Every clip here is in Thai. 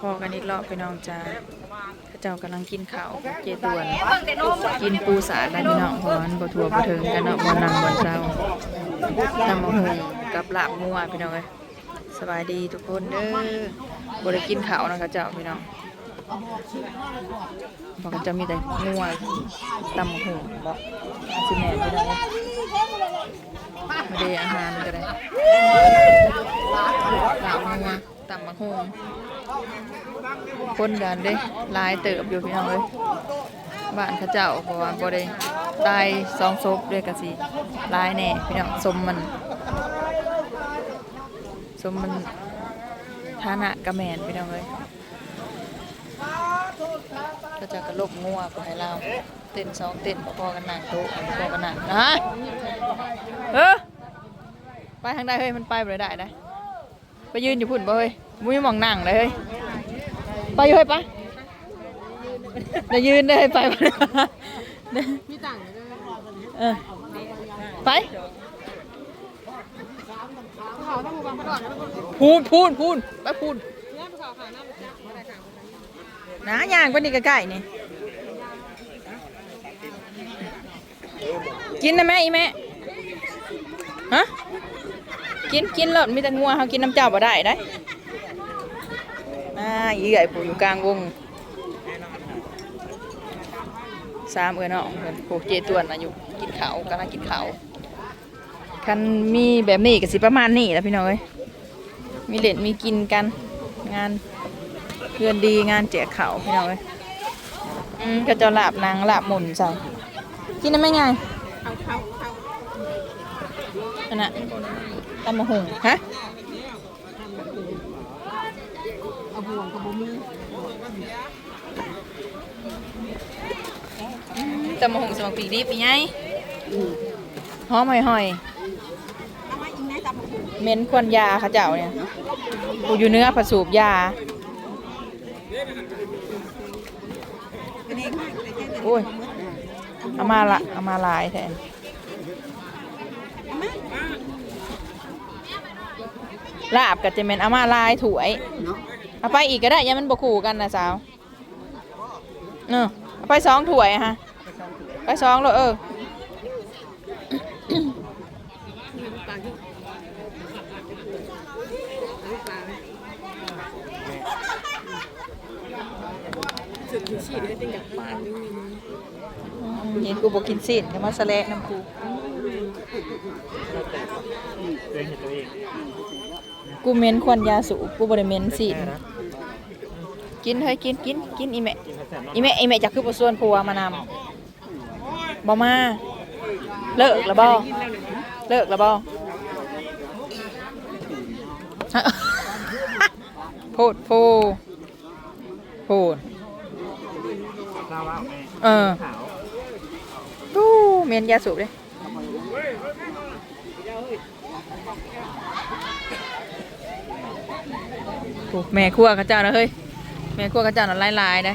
พอกันอีกรอบพี่น้องจ้าพระเจ้ากำลังกินข้าวเจตวน กินปูสาดได้พี่น้องเพราะว่ามันบ่ทัวบ่ถึงกันเนาะบ่นั่งบ่เช้าตำมะฮุงกับลาบงัวพี่น้องเอ้ยสบายดีทุกคนเด้อบ่ได้กินข้าวนะเขาเจ้าพี่น้องบอกกันจะมีแต่งัวตำมะฮุงบ่สิแม่นพี่น้องเอ้ยบ่ได้อาหารก็ได้ ตำมะฮุงคนเดินเด้หลายเติบอยู่พี่น้องเอ้ยบ้านเขาเจ้าเพราะว่าบ่ได้ตายสองศพด้วยกันสิหลายแน่พี่น้องสมมัน สมมันฐานะกระแมนพี่น้องเอ้ยเขาเจะกระลบงัวก็ให้เราเต้นสองเต้นพอกันหนั่งโต๊ะพอกันหนั่งนะเออไปทางใดเฮ้ยมันไปบ่ได้ได้ ไปยืนอยู่พุ่นบ่เฮ้ยมุ้ยมองนั่งเลยเฮ้ยไปอยู่ให้ปะเดี๋ยวยืนได้ไปปะมีตังเออไปพูนพูนพูนไปพูนนะย่างก็นี่ใกล้ๆนี่กินนะแม่อีแม่ฮะ กินกินแล้วมีแต่งัวเขากินน้ำเจ้าบ่ได้ได้อ่าอีใหญ่ผู้อยู่กลางวงสามเอ้ยเนาะเพิ่นผูกเจตวนนะอยู่กินข้าวกำลังกินข้าวคันมีแบบนี้ก็สิประมาณนี้แหล้วพี่น้องเอ้ยมีเล่นมีกินกัน งานเพื่อนดีงานแจกข้าวพี่น้องเอ้ยอืมก็จะลาบนางลาบหมุนใส่กินได้ไหมไงอันน่ะ ตำมะหุงฮะเอาห่วงกับบุ้มีตำมะหงสมังปีดิบอีไงหอมหอยหอยทำไมอิงแม่จับบุ้งๆเหม็นควนยาเขาเจ้าเนี่ยกูอยู่เนื้อผสูบยาโอ้ยเอามาละเอามาลายแทน ลาบกับเจเมนเอามาลายถวยเนาะเอาไปอีกก็ได้อยังมันบคู่กันนะสาวเออเอาไปสองถ้วยอะฮะไปสองเลยเออปลาที่ปลาสุดที่ชีดได้ติงกับปลาด้วยเห็นกูบอกกินสิ้นก็มาสะแลกน้ำกูตัวเองเห็นตัวเอง กูเมนควันยาสูบกูบริเมนสิ้นกินเฮ้ยกินกินกินอีแม่กิเนาะอีแม่อีแม่จะคือบ่ส่วนผัวมานำบ่มาเลิกล้วบ่เลิกล้วบ่โพดพโพดลาวาแม่เออตู้เมนยาสูบเลย โอ้แม่ครัวเขาเจ้านะเฮ้ย แม่ครัวเขาเจ้าน่ะหลายๆนะ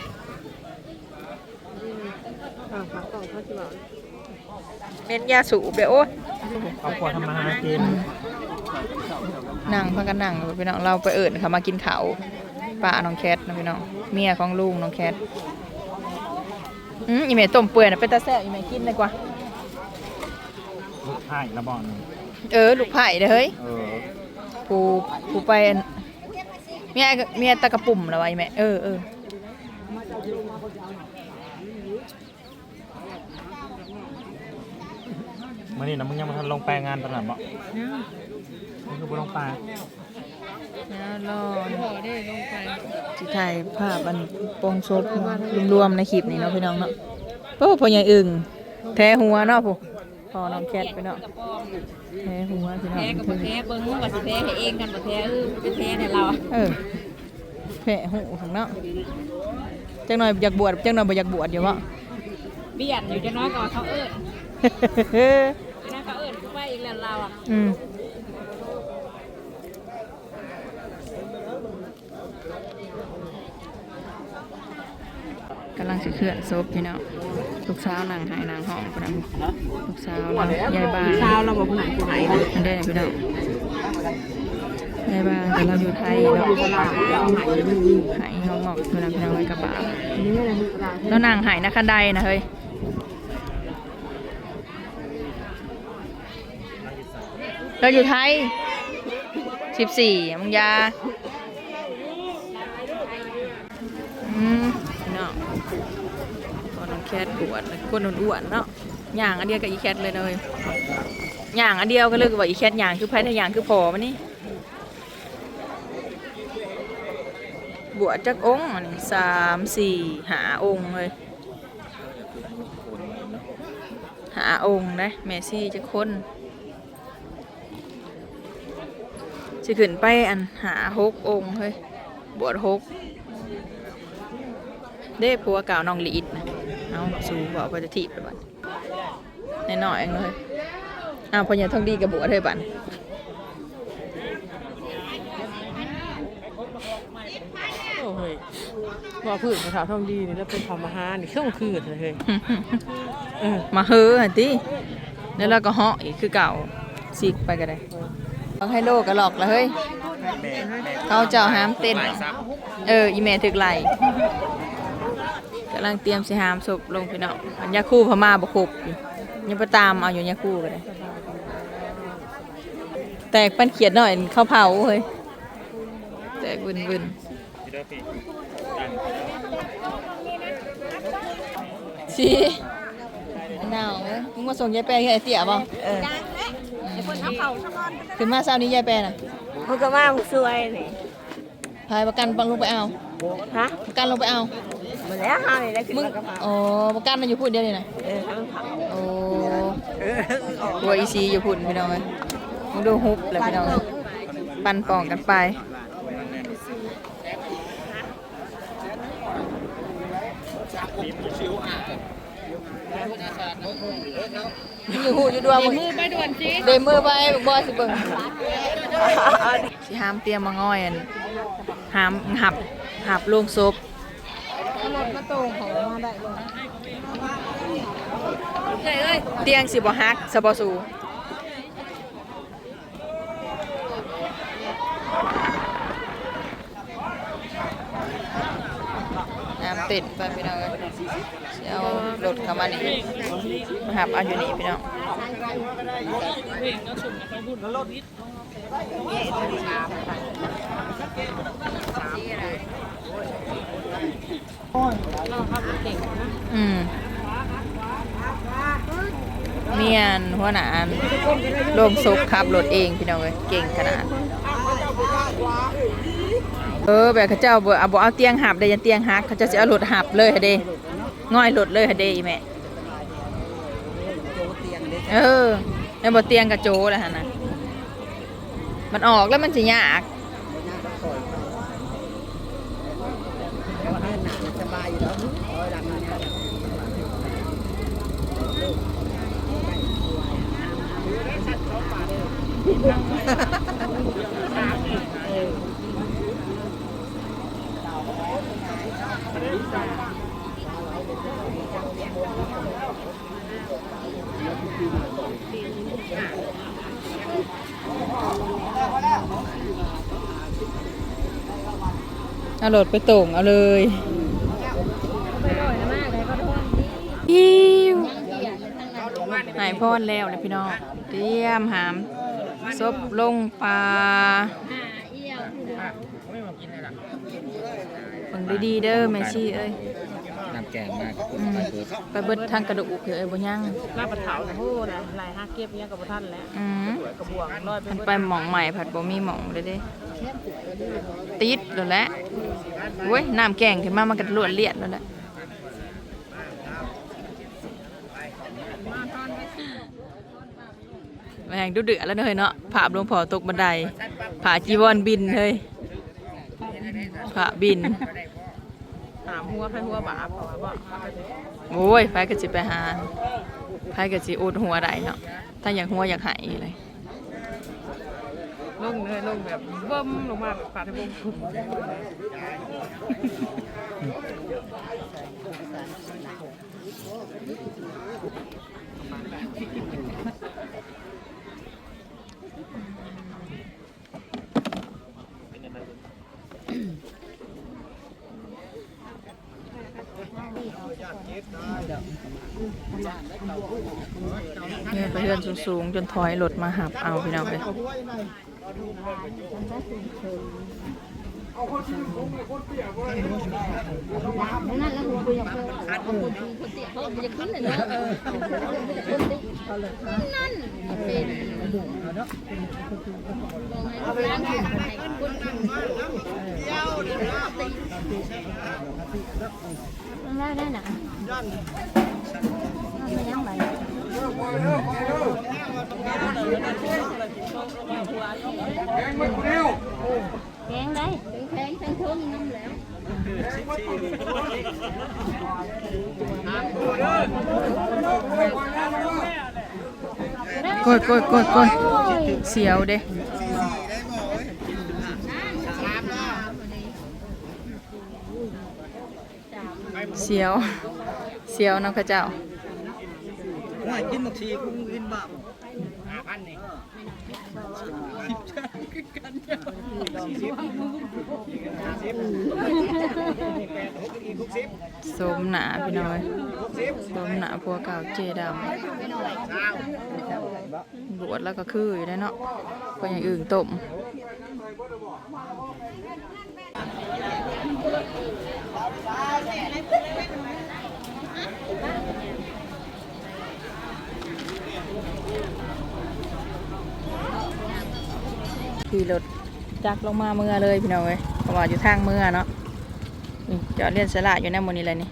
อ่าปลาต่อเขาจะบอกเหม็นยาสูบเด้อโอ้ยครอบครัวทำมาหากินนั่งพากันนั่งพี่น้องเราไปเอิญเขามากินข้าวป้าน้องแคทนะพี่น้องเมียของลุงน้องแคทอืมอีเมต้มเปื่อยนะเป็นตาแซ่บอีเมกินเลยกว่าลูกไผ่ระบอนเออ ลูกไผ่เด้อเฮ้ยเออผู้ผู้ไปอัน เมียเมียตะกระปุ่มแล้ววะอีแม่เออเออมื่อนี้นะมึงยังมาทันลงแปลงงานตลาดบ่มึงคือบ่ลงปลาแล้วรอสิถ่ายภาพอันโปรงศพรวมๆในคลิปนี้เนาะพี่น้องเนาะโอ้พอใหญ่อึ่งแท้หัวเนาะผู้พอน้องแคทไปเนาะ แท้หัวพี่น้องแพ้กับบ่แพ้เบิ่งว่าสิแพ้ให้เองกันบ่แพ้เออเป็นแพ้ในเราอะเออแผลหูของเนาะจังหน่อยอยากบวชจังหน่อยบ่อยากบวชอยู่วะเบียดอยู่จะน้อยกว่าเขาเอิ้นจะน้อยเขาเอิ้นกูไปอีกแล้วเราอะอืมกำลังสิเคลื่อนศพพี่น้อง ลูกสาวนั่งหายนางห้องพี่น้องลูกสาวเรายายบ้านเช้าเราบอกผู้ไหนผู้ไหนนะอันได้พี่น้องยได้บ้างแต่เราอยู่ไทยเนาะหายเขางอกเวลาพี่น้องไว้กระบะแล้วนางหายนะคันใดนะเฮ้ยเราอยู่ไทยสิบสี่มึงยาอืมเนาะตอนน้อง แคทอ้วนคนอ้วนๆเนาะย่างอันเดียวกับอีแคทเลยเลยอย่างอันเดียวก็เลยกับว่าอีแคทย่างคือไพ่ทะย่างคือพอมันนี่บวชจักองค์นนี้สามสี่หาองค์เลยหาองค์นะแมซี่จะคนจะขึ้นไปอันหาหกองค์เฮ้ยบวชหกเด้ผัวเก่าน้องลีดนะ เอาสู่บอกว่าจะถีบไปบัดแน่นอนเองเลยอ้าวพออย่าท่องดีกับบวชเฮ้ยบัดโอ้เฮ้ยว่าพืชภาษาท่องดีนี่แล้วเป็นธรรมหานี่เครื่องคืนเลยเฮ้ยเออมาเฮ้อหั่นติแล้วเราก็เหาะอีกคือเก่าสิกไปก็ได้ต้องให้โลกกระหลอกแล้วเฮ้ยเขาเจ้าห้ามเต้น เอออีเมถึกไหล กำลังเตรียมสิหามศพลงพี่น้องอันยาคู่พม่าบกบอยู่ยังไปตามเอาอยู่ยาคู่ก็ได้แตกปันเขียดหน่อยเข้าวเผาเฮ้ยแตกวินวินชีอันหนาวไหมมึงมาส่งยายแปรให้ไอเตี่ยเปล่าเออขึ้นมาเช้านี้ยายแปรน่ะมันก็ว่ามึงสวยนี่พายประกันปังลงไปเอาฮะประกันลงไปเอา มาแล้วเฮานี่ได้ขึ้นมึงมากระเพราอ๋อประกันมันอยู่พูดเดียวนี่นะเออทั้งเผาโอ้หัวอีซีอยู่พุ่นพี่น้องเอ้ยมึงดูฮุบเลยพี่น้องเอ้ยปันป่องกันไปมึงอยู่หูอยู่ดวงมึงมือไปด่วนสิเดมือไปบอยสิเบิ่งสิห้ามเตรียมมาง่อยอันห้ามหับหับลงศพ รถมาตรงของมาได้เลยเลยเตียงสิบฮักสบสูน้ำติดไปพี่น้องเอ้ยสิเอารถเข้ามานี่มาหับเอาอยู่นี่พี่น้อง อืมเมียนหัวหน้าอันลงซุกขับรถเองพี่น้องเอ้ยเก่งขนาด เออแบบเขาเจ้าบ่เอาบ่เอาเตียงหับได้ยันเตียงหักเขาจะสิเอารถหับเลยหะเด้ง่อยรถเลยหะเด้อีแม่เออแล้วบ่เตียงกระโจแล้วหั่นะมันออกแล้วมันสิยาก สบายอยู่แล้ว เอารถไปตรงเอาเลยอิ้วหายพอดแล้วเลยพี่น้อง เตรียมหามซบลงปลาฟังดีๆเด้อแม่ชี่เอ้ยน้ำแกงมากอืมไปเบิดทางกระดูกเอ้ยบ่ยังลาบปะเถาโอ้นะลายห้าเก็บเนี่ยกับท่านแล้วอืมกระบวงลอยไปมันไปหมองใหม่ผัดบ่มีหมองเลยเด้ติดแล้วแหละโว้ยน้ำแกงขึ้นมามันก็ลวดเลียดแล้วแหละ แม่งดูเดือดแล้วเนยเนาะผาหลวงพ่อตกบันไดผาจีวรบินเฮ้ยผาบินหามหัวให้หัวบาปเอาไว้บ่โอ้ยไฟก็สิไปหาไฟก็สิอุดหัวได้เนาะถ้าอยากหัวอยากหายเลยลงเลยลงแบบเบิ่มลงมาแบบปาดให้วง เนี่ยไปเฮือนสูงๆ จนถอยรถมาหับเอาพี่น้องเลยนั่นแล้วคุยกับเพื่อนคนคนเตี้ยเขาจะขึ้นเลยนะนั่นเป็นเอาไปล้างผิวให้คนได้ได้หนังไม่ยังไหวแกงได้ แข็งแข็งทุ่งน้ำแล้วกดกดกดกดเสียวเด้เสียว เสียวน้องข้าเจ้า กินหมกชีกุ้งกินบาปสมหนาพี่น้อยสมหนาพัวเก่าเจดำบวชแล้วก็คืออยู่ได้เนาะก็อย่างอื่นต้ม ขี่รถจักลงมาเมื่อเลยพี่น้องเอ้ยเพราะว่าอยู่ทางเมื่อเนาะนี่จอดเลียนสละอยู่ในหมดนี้เลยนี่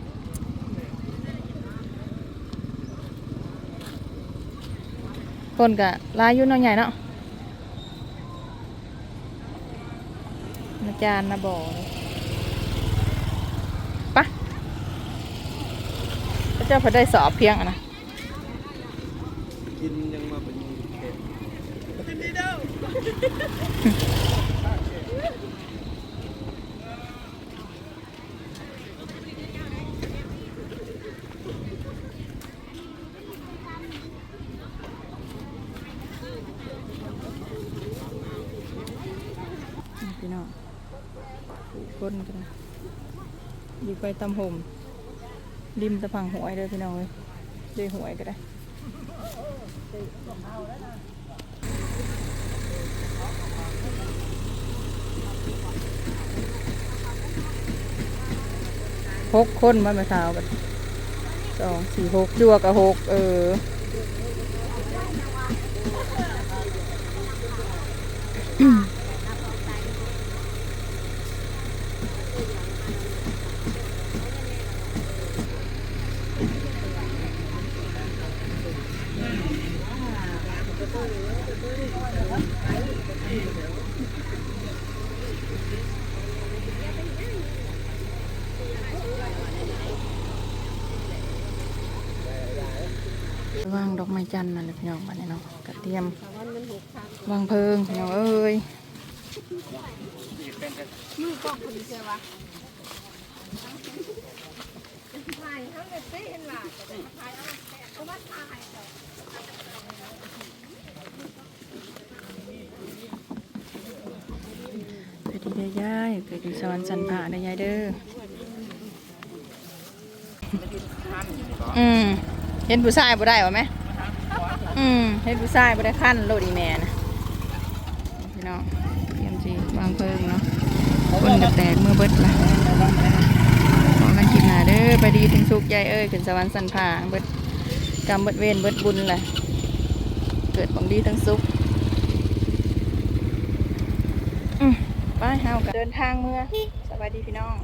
คนกะลายอยู่น้องใหญ่เนาะนาจารย์นะบ่อเลยปะพระเจ้าพอได้สอบเพียงอะนะกินยังมาเป็น พี่น้องคนกันอยู่ไปตำห่มริมตะพังหวยเลยพี่น้องเลยด้วยหวยก็ได้ หกคนมาเมื่อเช้าบัดสองสี่หกจัวกับหกเออ วางดอก ไม้จันทร์นั่นแหละพี่น้องบ้านนี้เนาะกระเทียมวางเพลิงพี่น้องเอ้ยไปดีได้ยายไปดีสอนสันผ่าได้ยายเด้ออืมเห็นผู้ชายบ่ได้วะไหม อืมเห็นผู้ชายบ่ได้ขั้นโลดีแม่นะพี่น้องเตรียมจีวางเพิงเนาะคนกระแตกมือเบิดละขอกันกินหนาเด้อไปดีถึงสุขใจเอ้ยขึ้นสวรรค์สันผาเบิดกรรมเบิดเวรเบิดบุญแหละเกิดบังดีทั้งสุขอืมไปเฮากันเดินทางเมื่อสบายดีพี่น้อง